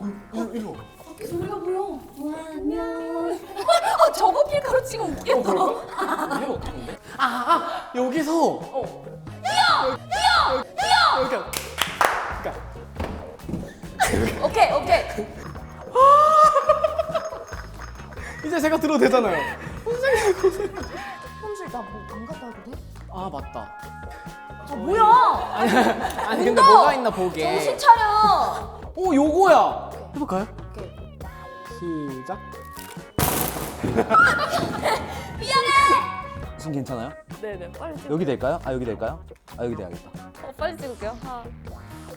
밖에 소리가 보여. 안녕. 아 저거 필카로 치고 웃겠다. 해봐 어떡한데? 아, 아 여기서 어. 여기 오케이 오케이. 이제 제가 들어도 되잖아요. 현실 나뭐안 갖다 와도 돼? 아 맞다. 아 뭐야? 아니 근데! 뭐가 있나 보게. 정신 차려. 오 요거야. 해볼까요? 오케이. 시작. 미안해. 지금 괜찮아요? 네네 빨리 찍. 여기 될까요? 아 여기 될까요? 아 여기 돼야겠다. 어, 빨리 찍을게요. 아,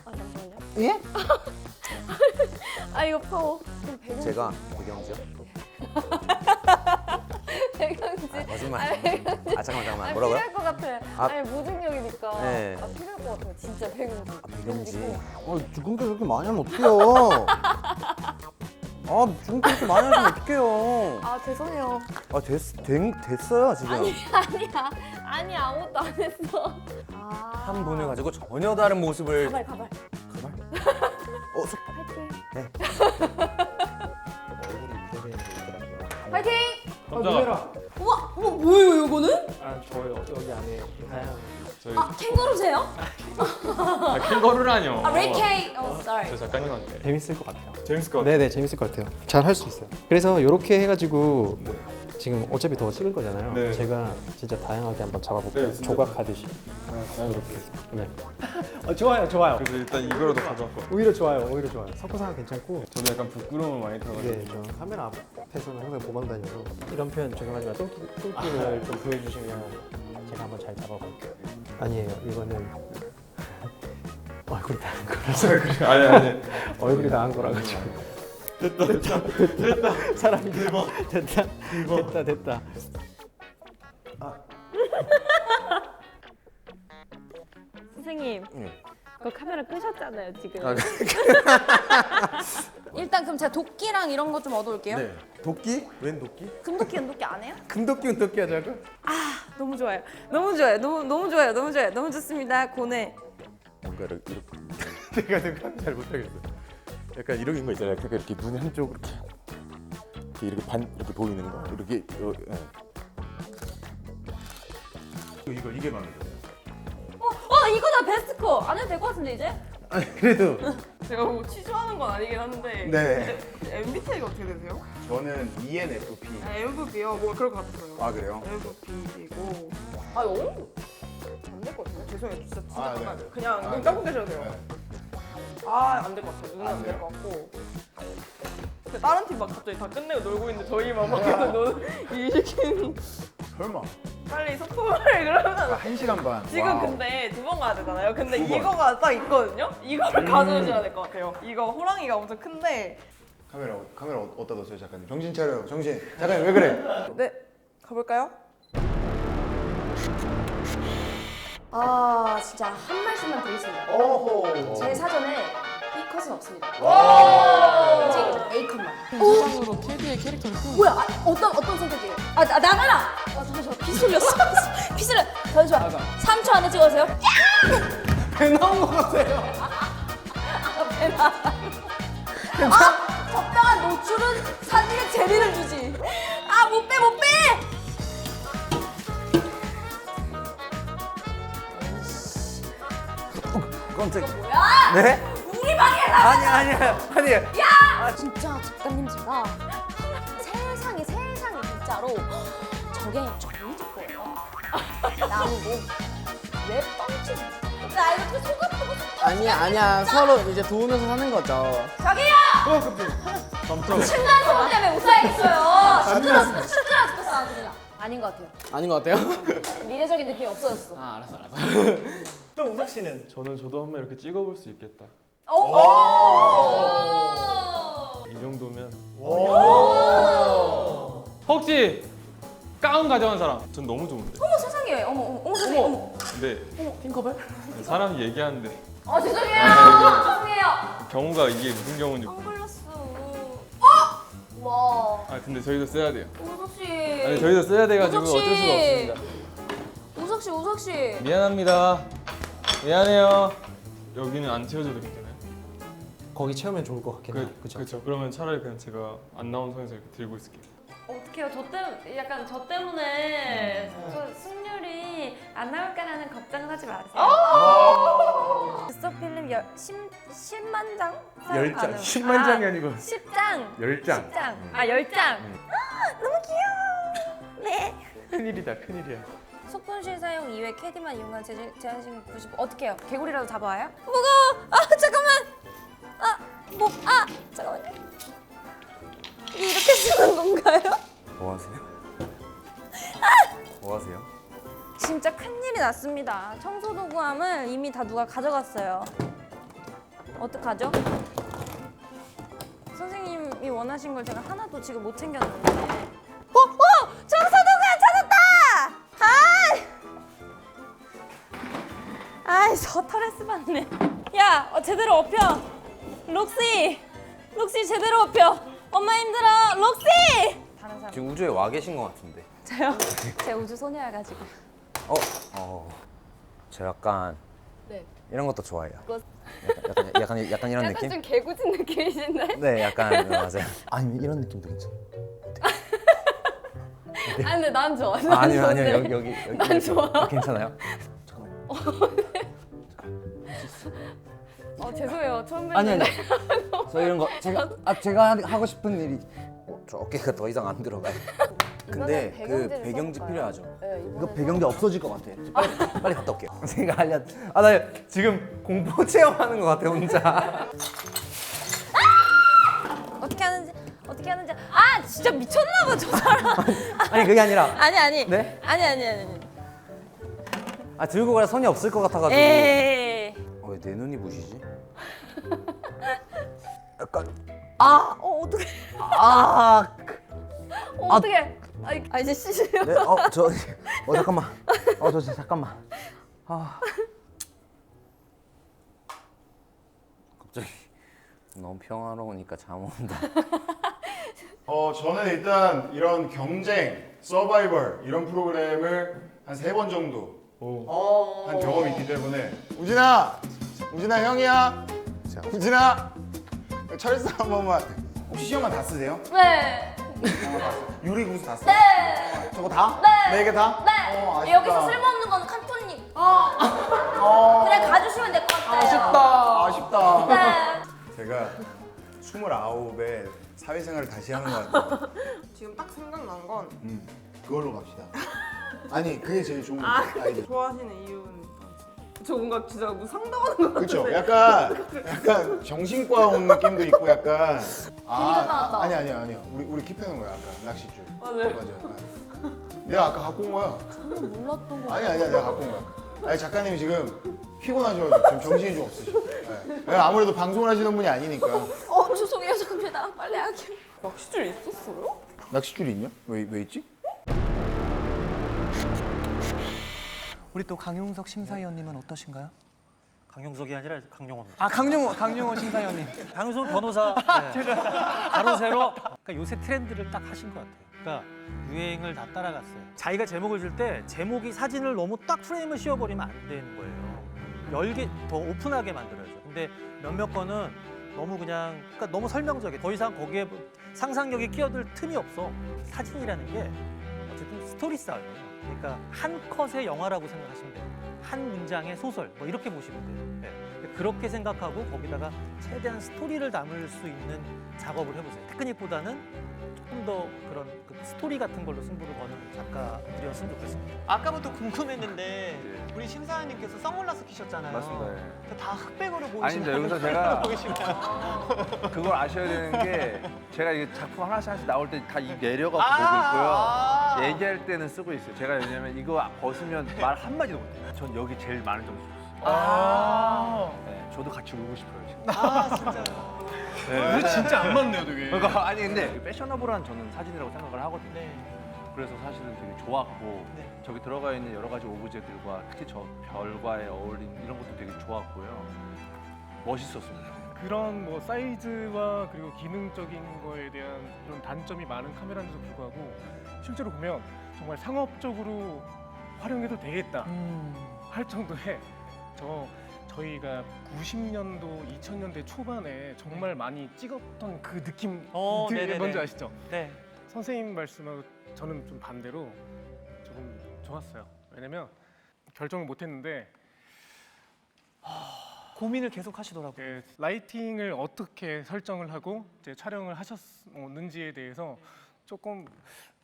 아 잠시만요. 예? 아 이거 파워. 배경 제가 배경지요? 배경지. 아, 거짓말. 아, 배경지. 아 잠깐만 잠깐만 아, 뭐라고요? 필요할 것 같아. 아. 아 니 무중력이니까. 네. 아 필요할 것 같아. 진짜 배경지. 아, 배경지. 아 주근깨 그렇게 많이 하면 어떡해요? 아 주근깨 그렇게 많이 하면 어떡해요? 아 죄송해요. 아 됐, 된, 됐어요 지금. 아니야. 아니 아무것도 안 했어. 아. 한 분을 가지고 전혀 다른 모습을. 가발 가발. 어, 소... 파이팅. 네. 파이팅. 깜짝아. 우와, 우와 뭐예요 이거는? 아 저요 여기 안에 다양한 저희 아 캥거루세요? 아, 캥거루라뇨. 아 레이케이. 어, sorry. 저 작가님한테 재밌을 것 같아요. 재밌을 것 같아요. 네네 재밌을 것 같아요. 잘 할 수 있어요. 그래서 이렇게 해가지고 지금 어차피 더 찍을 거잖아요. 네. 제가 진짜 다양하게 한번 잡아볼게요. 네, 진짜. 조각하듯이. 아, 이렇게. 네. 어, 좋아요, 좋아요. 그래서 일단 이거라도 가져왔고. 오히려 좋아요, 오히려 좋아요. 석고상 괜찮고. 저도 약간 부끄러움을 많이 타가지고. 네, 저 카메라 앞에서는 항상 보방 다녀서 이런 표현 죄송하지만 똥기, 똥기를 좀 보여주시면 제가 한번 잘 잡아볼게요. 아니에요, 이거는 얼굴이 다한 거라서 아니 아니. 얼굴이 다한 거라 가지고. 됐다, 됐다, 됐다. 사람이 됐다, 됐다, 됐다, 됐다. 선생님. 응. 그 카메라 끄셨잖아요 지금. 아, 일단 그럼 제가 도끼랑 이런 거 좀 얻어올게요. 네. 도끼? 웬 도끼? 금도끼 은도끼 안 해요? 금도끼 은도끼 하자고? 너무 좋아요. 너무 좋아요. 너무 너무 좋아요. 너무 좋아요. 너무 좋습니다. 고네. 뭔가 이렇게, 이렇게. 내가 내가 잘 못하겠어. 약간 이런 거 있잖아요. 약간 이렇게 눈 한쪽 이렇게 이렇게, 이렇게 반 이렇게 보이는 거 이렇게 어, 예. 이거 이게 마음에. 어, 어 이거다 베스트 코. 안 해도 될 것 같은데 이제? 아니 그래도 제가 뭐 취조하는 건 아니긴 한데 네. MBTI가 어떻게 되세요? 저는 ENFP. 아, MVP요? 뭐 그럴 것 같았어요 아 그래요? MVP이고 아 너무 안 될 것 같아요 죄송해요 진짜 진짜 아, 네, 네. 그냥 아, 눈 네. 감고 계셔도 돼요 네. 아 안 될 것 같아요 눈은 안 안될 돼요? 것 같고 근데 다른 팀 막 갑자기 다 끝내고 놀고 있는데 저희만 밖에서 노는 이 시킨 설마? 빨리 소통을 그러면 한 시간 반. 지금 와우. 근데 두 번 가야 되잖아요 근데 두 번. 이거가 딱 있거든요 이거를 음. 가져오셔야 될 것 같아요 이거 호랑이가 엄청 큰데 카메라 어- 카메라 어- 어디다 놓으세요 작가님? 정신 차려 정신. 작가님 왜 그래? 네 가볼까요? 아 진짜 한 말씀만 드리겠습니다. 오호. 제 사전에 컷은 없습니다. 오직 A 컷만. 세상으로 캐디의 캐릭터를 끄는 뭐야? 아, 어떤 어떤 선택이에요? 아, 아 나가라! 아 잠시만 피 쏠렸어. 피 쏠려. 잠시만. 맞아. 3초 안에 찍어주세요. 배 나온 것 같아요. 아 적당한 노출은 사진에 재미를 주지. 아 못 빼 못 빼. 깜짝. 뭐야? 네? 방에 나. 아니 아니야 아니 야. 아 진짜 작가님 제가 세상에 세상에 진짜로 저게 집 거예요. 나무고 왜 뻥치지? 나 이거 그속 아프고 속 아니야 아니야 서로 이제 도우면서 사는 거죠. 저기요! 깜짝. 층간 소음 때문에 못 살겠어요. 시끄러워, 시끄러워 죽겠어 아주 그냥. 아닌 것 같아요. 아닌 것 같아요? 미래적인 느낌이 없어졌어. 아 알았어 알았어. 또 우석 씨는 저는 저도 한번 이렇게 찍어볼 수 있겠다. 오! 이 정도면. 혹시 가운 가져간 사람? 전 너무 좋은데. 어머 세상에, 어머 어머 어머 세상에, 어머. 근데 팅커벨? 사람이 얘기하는데 어 죄송해요, 죄송해요. 경우가 이게 무슨 경우인지. 안 걸렸어. 어? 와, 아 근데 저희도 써야 돼요. 우석 씨. 아니 저희도 써야 돼가지고 어쩔 씨. 수가 없습니다. 우석 씨, 우석 씨. 미안합니다. 미안해요. 여기는 안 채워줘도 괜찮아요? 거기 채우면 좋을 것 같긴 해요. 그, 그죠? 그렇죠. 그러면 차라리 그냥 제가 안 나온 선에서 이렇게 들고 있을게요. 어떡해요. 저 때문에 약간 저 때문에 저 승률이 안 나올까라는 걱정은 하지 마세요. 스 필름 열, 10, 10만 장? 열 장, 10만 장이 아니고 10장. 열 장. 10장. 아, 10장. 큰일이다, 큰일이야. 소품실 사용 이외 캐디만 이용한 제재, 제한 시간 90 어떻게 해요? 개구리라도 잡아와요? 무거워! 아 잠깐만! 아! 뭐, 아! 잠깐만요 이게 이렇게 쓰는 건가요? 뭐 하세요? 뭐 하세요? 진짜 큰일이 났습니다 청소 도구함을 이미 다 누가 가져갔어요 어떡하죠? 선생님이 원하신 걸 제가 하나도 지금 못 챙겼는데 어! 어! 청소 도구함 찾았다! 아이! 아이 스트레스 받네 야 어, 제대로 업혀 록시 록시 제대로 업혀 엄마 힘들어 록시 다른 사람 지금 우주에 와 계신 것 같은데. 저요? 제 우주 소녀여가지고 어, 어. 저 약간 네. 이런 것도 좋아해요. 뭐- 약간 약간 약간 이런 약간 느낌? 좀 개구진 느낌이신데? 네, 약간 네, 맞아요. 아니 이런 느낌도 괜찮아. 아 근데 난 좋아. 아, 난 아니요 좋은데. 아니요 여기 여기 여기 난. 좋아. 아, 괜찮아요? 어 죄송해요. 처음 뵙는데. 아니 아니. 저 이런 거 제가 아 제가 하- 하고 싶은 일이 어, 저 어깨가 더 이상 안 들어가요. 근데 그 배경지를 배경지 써볼까요? 필요하죠. 네, 이거 배경지 없어질 것 같아. 빨리, 빨리 갔다 올게요. 제가 알려. 아 나 지금 공포 체험하는 것 같아 혼자. 어떻게 하는지 어떻게 하는지 아 진짜 미쳤나 봐 저 사람 아니 그게 아니라 아니 아니 네? 아니 아니 아니 아 들고 갈 손이 없을 것 같아가지고. 에이 어, 왜 내 눈이 부시지? 약간 아 어, 어떡해 아, 어, 어떻게? 아이, 아 이제 씻으려 네, 어, 저, 어 잠깐만, 어, 저, 저 잠깐만. 아, 갑자기 너무 평화로우니까 잠 온다. 어 저는 일단 이런 경쟁, 서바이벌 이런 프로그램을 한 세 번 정도 한 경험이 있기 때문에 우진아, 우진아 형이야. 자, 우진아 철사 한 번만. 혹시 시험관 다 쓰세요? 네. 유리 구슬 다 쓰세요? 네. 저거 다? 네. 네개 다? 네. 어, 아쉽다. 여기서 쓸모없는 건 칸토님 어, 그래 가주시면 될 것 같아요 아쉽다. 아쉽다. 네. 제가 29에 사회생활을 다시 하는 것 같아요. 지금 딱 생각난 건 음, 그걸로 갑시다. 아니 그게 제일 좋은 거 아이디어. 좋아하시는 이유는 저 뭔가 진짜 뭐 상담하는 것 그렇죠. 같은데 약간 약간 정신과 온 느낌도 있고 약간 나왔다. 아 아니 아니 아니요. 우리 우리 킵해놓은 거야 약간 낚싯줄. 맞아요. 맞아. 약간. 내가 아까 갖고 온 거야. 몰랐던 거 아니 아니야 내가 갖고 온 거야. 아니 작가님이 지금 피곤하셔가지고 지금 정신이 좀 없으시죠. 네. 아무래도 방송을 하시는 분이 아니니까. 어 죄송해요 죄송합니다 빨리 하게 낚시줄 있었어요? 낚싯줄이 있냐? 왜 왜 있지? 우리 또 강용석 심사위원님은 어떠신가요? 강용석이 아니라 강용호입니다. 아 강용호 강용호 심사위원님. 강용석 변호사 네. 바로 세로 그러니까 요새 트렌드를 딱 하신 것 같아요. 그러니까 유행을 다 따라갔어요. 자기가 제목을 줄 때 제목이 사진을 너무 딱 프레임을 씌워버리면 안 되는 거예요. 열게 더 오픈하게 만들어야죠. 근데 몇몇 건은 너무 그냥 그러니까 너무 설명적이에요. 더 이상 거기에 상상력이 끼어들 틈이 없어. 사진이라는 게 어쨌든 스토리 싸움이에요. 그러니까 한 컷의 영화라고 생각하시면 돼요. 한 문장의 소설 뭐 이렇게 보시면 돼요. 네. 그렇게 생각하고 거기다가 최대한 스토리를 담을 수 있는 작업을 해보세요. 테크닉보다는 조금 더 그런 그 스토리 같은 걸로 승부를 거는 작가들이었으면 좋겠습니다. 아까부터 궁금했는데 우리 심사위원님께서 선글라스 끼셨잖아요. 맞습니다. 다 흑백으로 보이시나요? 아닙니다. 여기서 제가? 그걸 아셔야 되는 게 제가 이게 작품 하나씩 하나씩 나올 때다 내려가 아, 보고 있고요. 아. 얘기할 때는 쓰고 있어요. 제가 왜냐면 이거 벗으면 말 한마디도 못해요. 전 여기 제일 많은 점수 줬어요. 아, 네, 저도 같이 울고 싶어요. 지금. 아 진짜요. 근데 진짜 안 맞네요, 되게. 그러니까 아니 근데 패셔너블한 저는 사진이라고 생각을 하거든요. 네. 그래서 사실은 되게 좋았고 네. 저기 들어가 있는 여러 가지 오브제들과 특히 저 별과의 어울림 이런 것도 되게 좋았고요. 멋있었습니다. 그런 뭐 사이즈와 그리고 기능적인 거에 대한 그런 단점이 많은 카메라인데도 불구하고 실제로 보면 정말 상업적으로 활용해도 되겠다 할 정도의 저 저희가 90년도, 2000년대 초반에 정말 많이 찍었던 그 느낌 어, 네네네. 뭔지 아시죠? 네. 선생님 말씀하고 저는 좀 반대로 조금 좋았어요. 왜냐면 결정을 못 했는데 고민을 계속 하시더라고요. 예, 라이팅을 어떻게 설정을 하고 이제 촬영을 하셨는지에 대해서 조금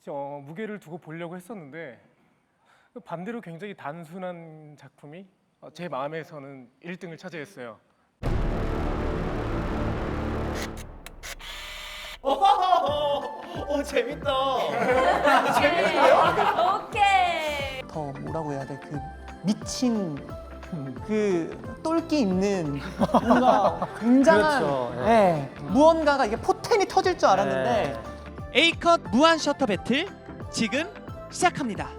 어, 무게를 두고 보려고 했었는데 반대로 굉장히 단순한 작품이 어, 제 마음에서는 1등을 차지했어요. 오 재밌다. 오케이. 더 뭐라고 해야 돼? 그 미친 그 똘끼 있는 뭔가 굉장한 그렇죠. 예. 예, 무언가가 이게 포텐이 터질 줄 알았는데 A컷 무한 셔터 배틀 지금 시작합니다.